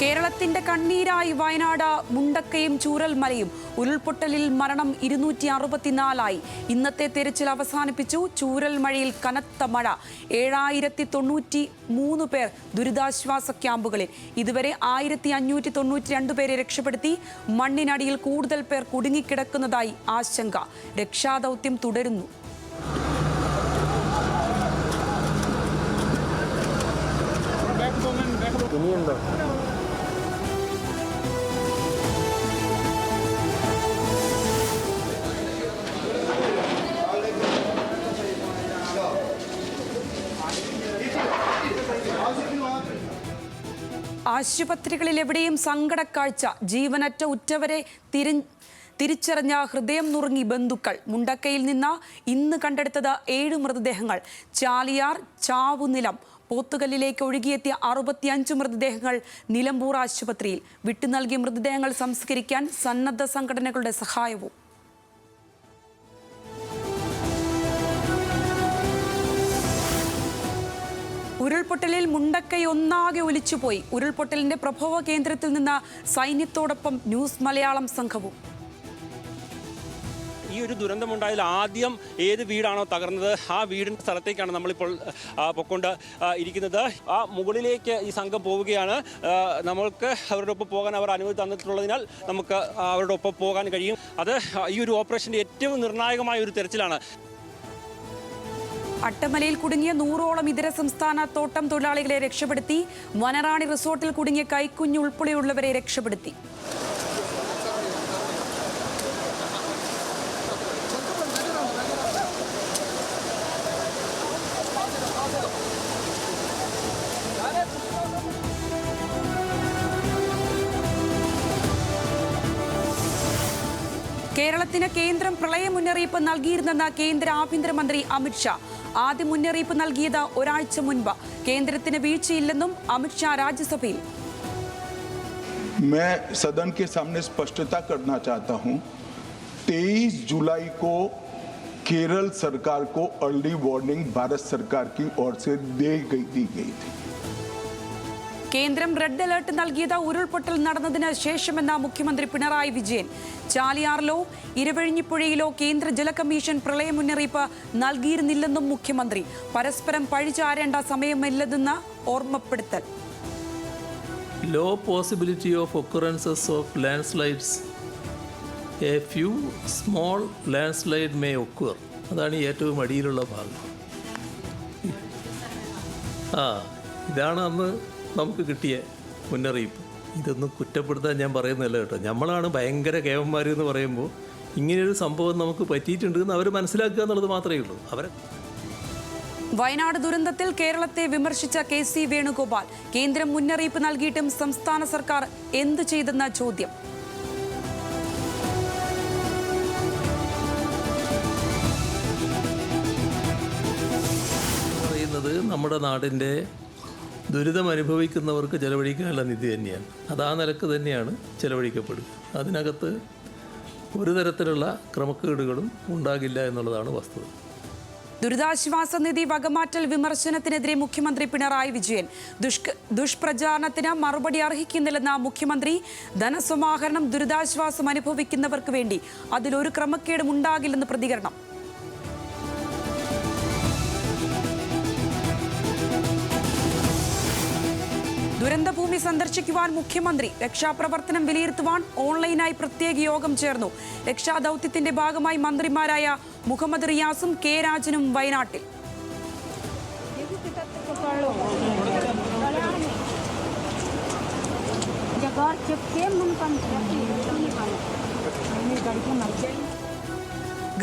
കേരളത്തിന്റെ കണ്ണീരായി വയനാട് മുണ്ടക്കയും ചൂരൽമലയും ഉരുൾപൊട്ടലിൽ മരണം ഇരുന്നൂറ്റി അറുപത്തിനാലായി ഇന്നത്തെ തെരച്ചിൽ അവസാനിപ്പിച്ചു. ചൂരൽമഴയിൽ കനത്ത മഴ. ഏഴായിരത്തി തൊണ്ണൂറ്റി മൂന്ന് പേർ ദുരിതാശ്വാസ ക്യാമ്പുകളിൽ. ഇതുവരെ ആയിരത്തി അഞ്ഞൂറ്റി തൊണ്ണൂറ്റി രണ്ട് പേരെ രക്ഷപ്പെടുത്തി. മണ്ണിനടിയിൽ കൂടുതൽ പേർ കുടുങ്ങിക്കിടക്കുന്നതായി ആശങ്ക. രക്ഷാദൗത്യം തുടരുന്നു. ഇനിയുണ്ടോ? ആശുപത്രികളിൽ എവിടെയും സങ്കടക്കാഴ്ച. ജീവനറ്റ ഉറ്റവരെ തിരി തിരിച്ചറിഞ്ഞ ഹൃദയം നുറുങ്ങി ബന്ധുക്കൾ. മുണ്ടക്കയിൽ നിന്ന് ഇന്ന് കണ്ടെടുത്തത് ഏഴ് മൃതദേഹങ്ങൾ. ചാലിയാർ ചാവുനിലം പോത്തുകല്ലിലേക്ക് ഒഴുകിയെത്തിയ അറുപത്തിയഞ്ച് മൃതദേഹങ്ങൾ നിലമ്പൂർ ആശുപത്രിയിൽ വിട്ടു നൽകിയ മൃതദേഹങ്ങൾ സംസ്കരിക്കാൻ സന്നദ്ധ സംഘടനകളുടെ സഹായവും. ഉരുൾപൊട്ടലിൽ മുണ്ടക്കൈ ഒന്നാകെ ഒലിച്ചുപോയി. ഉരുൾപൊട്ടലിന്റെ പ്രഭവ കേന്ദ്രത്തിൽ നിന്ന് സൈന്യത്തോടൊപ്പം ന്യൂസ് മലയാളം സംഘവും. ഈ ഒരു ദുരന്തമുണ്ടായതിൽ ആദ്യം ഏത് വീടാണോ തകർന്നത്? ആ വീടിന്റെ സ്ഥലത്തേക്കാണ് നമ്മളിപ്പോൾ പൊക്കൊണ്ട് ഇരിക്കുന്നത്. ആ മുകളിലേക്ക് ഈ സംഘം പോവുകയാണ്. നമ്മൾക്ക് അവരുടെ ഒപ്പം പോകാൻ അവർ അനുമതി തന്നിട്ടുള്ളതിനാൽ നമുക്ക് അവരുടെ ഒപ്പം പോകാൻ കഴിയും. അത് ഈ ഒരു ഓപ്പറേഷന്റെ ഏറ്റവും നിർണായകമായ ഒരു തെരച്ചിലാണ്. അട്ടമലയിൽ കുടുങ്ങിയ നൂറോളം ഇതര സംസ്ഥാന തോട്ടം തൊഴിലാളികളെ രക്ഷപ്പെടുത്തി. വനറാണി റിസോർട്ടിൽ കുടുങ്ങിയ കൈക്കുഞ്ഞ് ഉൾപ്പെടെയുള്ളവരെ രക്ഷപ്പെടുത്തി. കേരളത്തിന് കേന്ദ്രം പ്രളയ മുന്നറിയിപ്പ് നൽകിയിരുന്നെന്ന് കേന്ദ്ര ആഭ്യന്തരമന്ത്രി അമിത്ഷാ ആദ്യ മുന്നറിയിപ്പ് നൽകിയത് ഒരാഴ്ച മുൻപ് കേന്ദ്രത്തിന് വീഴ്ചയില്ലെന്നും അമിത്ഷാ രാജ്യസഭയിൽ मैं सदन के सामने स्पष्टता करना चाहता हूं 23 जुलाई को केरल सरकार को अर्ली वार्निंग भारत सरकार की ओर से दे गई दी गई थी കേന്ദ്രം റെഡ് അലേർട്ട് നൽകിയത് ഉരുൾപൊട്ടൽ നടന്നതിന് ശേഷമെന്ന മുഖ്യമന്ത്രി പിണറായി വിജയൻ. ചാലിയാറിലോ ഇരവഴിഞ്ഞിപ്പുഴയിലോ കേന്ദ്ര ജലകമ്മീഷൻ പ്രളയ മുന്നറിയിപ്പ് നൽകിയിരുന്നില്ലെന്നും മുഖ്യമന്ത്രി. പരസ്പരം പഴിചാരേണ്ട സമയമില്ലെന്ന് ഓർമ്മപ്പെടുത്തൽ. Low possibility of landslides a few small landslide may occur. അതാണ് ഏറ്റവും അടിയിലുള്ള ഭാഗം. ആ ഇതാണ് അന്ന് നമുക്ക് കിട്ടിയ മുന്നറിയിപ്പ്. ഇതൊന്നും കുറ്റപ്പെടുത്താൻ ഞാൻ പറയുന്നില്ല കേട്ടോ. നമ്മളാണ് ഭയങ്കര കേവന്മാർ എന്ന് പറയുമ്പോൾ ഇങ്ങനെയൊരു സംഭവം നമുക്ക് പറ്റിയിട്ടുണ്ട് എന്ന് അവർ മനസ്സിലാക്കുക എന്നുള്ളത് മാത്രമേ ഉള്ളൂ. അവരെ വയനാട് ദുരന്തത്തിൽ കേരളത്തെ വിമർശിച്ച കെ സി വേണുഗോപാൽ. കേന്ദ്രം മുന്നറിയിപ്പ് നൽകിയിട്ടും സംസ്ഥാന സർക്കാർ എന്ത് ചെയ്തെന്ന ചോദ്യം. പറയുന്നത് നമ്മുടെ നാടിന്റെ ദുരിതം അനുഭവിക്കുന്നവർക്ക് ചെലവഴിക്കാനുള്ള നിധി തന്നെയാണ്. അത് ആ നിലയ്ക്ക് തന്നെയാണ് ചെലവഴിക്കപ്പെടുക. അതിനകത്ത് ഒരു തരത്തിലുള്ള ക്രമക്കേടുകളും ഉണ്ടാകില്ല എന്നുള്ളതാണ് വസ്തുത. ദുരിതാശ്വാസ നിധി വകമാറ്റൽ വിമർശനത്തിനെതിരെ മുഖ്യമന്ത്രി പിണറായി വിജയൻ ദുഷ്ക ദുഷ്പ്രചാരണത്തിന് മറുപടി അർഹിക്കുന്നില്ലെന്ന മുഖ്യമന്ത്രി ധനസമാഹരണം ദുരിതാശ്വാസം അനുഭവിക്കുന്നവർക്ക് വേണ്ടി അതിലൊരു ക്രമക്കേടും ഉണ്ടാകില്ലെന്ന് പ്രതികരണം. ദുരന്തഭൂമി സന്ദർശിക്കുവാൻ മുഖ്യമന്ത്രി രക്ഷാപ്രവർത്തനം വിലയിരുത്തുവാൻ ഓൺലൈനായി പ്രത്യേക യോഗം ചേർന്നു. രക്ഷാദൌത്യത്തിന്റെ ഭാഗമായി മന്ത്രിമാരായ മുഹമ്മദ് റിയാസും കെ രാജനും വയനാട്ടിൽ.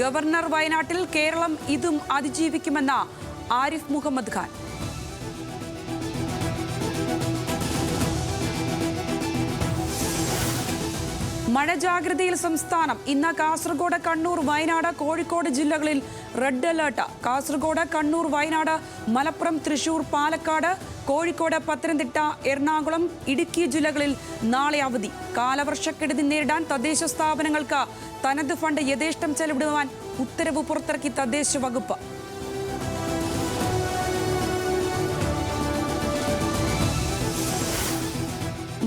ഗവർണർ വയനാട്ടിൽ കേരളം ഇതും അതിജീവിക്കുമെന്ന ആരിഫ് മുഹമ്മദ് ഖാൻ. മഴ ജാഗ്രതയിൽ സംസ്ഥാനം. ഇന്ന് കാസർഗോഡ് കണ്ണൂർ വയനാട് കോഴിക്കോട് ജില്ലകളിൽ റെഡ് അലേർട്ട്. കാസർഗോഡ് കണ്ണൂർ വയനാട് മലപ്പുറം തൃശൂർ പാലക്കാട് കോഴിക്കോട് പത്തനംതിട്ട എറണാകുളം ഇടുക്കി ജില്ലകളിൽ നാളെ അവധി. കാലവർഷക്കെടുതി നേരിടാൻ തദ്ദേശ സ്ഥാപനങ്ങൾക്ക് തനത് ഫണ്ട് യഥേഷ്ടം ചെലവിടുവാൻ ഉത്തരവ് പുറത്തിറക്കി തദ്ദേശ വകുപ്പ്.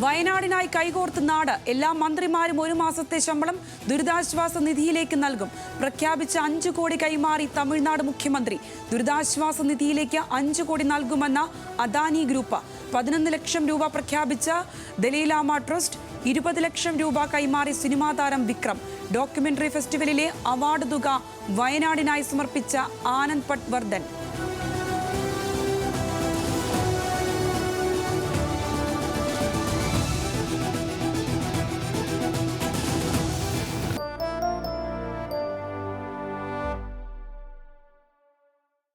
വയനാടിനായി കൈകോർത്ത് നാട്. എല്ലാ മന്ത്രിമാരും ഒരു മാസത്തെ ശമ്പളം ദുരിതാശ്വാസ നിധിയിലേക്ക് നൽകും. പ്രഖ്യാപിച്ച അഞ്ചു കോടി കൈമാറി തമിഴ്നാട് മുഖ്യമന്ത്രി. ദുരിതാശ്വാസ നിധിയിലേക്ക് അഞ്ചു കോടി നൽകുമെന്ന അദാനി ഗ്രൂപ്പ്. പതിനൊന്ന് ലക്ഷം രൂപ പ്രഖ്യാപിച്ച ദലീലാമ ട്രസ്റ്റ് ഇരുപത് ലക്ഷം രൂപ കൈമാറി സിനിമാ താരം വിക്രം. ഡോക്യുമെന്ററി ഫെസ്റ്റിവലിലെ അവാർഡ് തുക വയനാടിനായി സമർപ്പിച്ച ആനന്ദ് പട്വർദ്ധൻ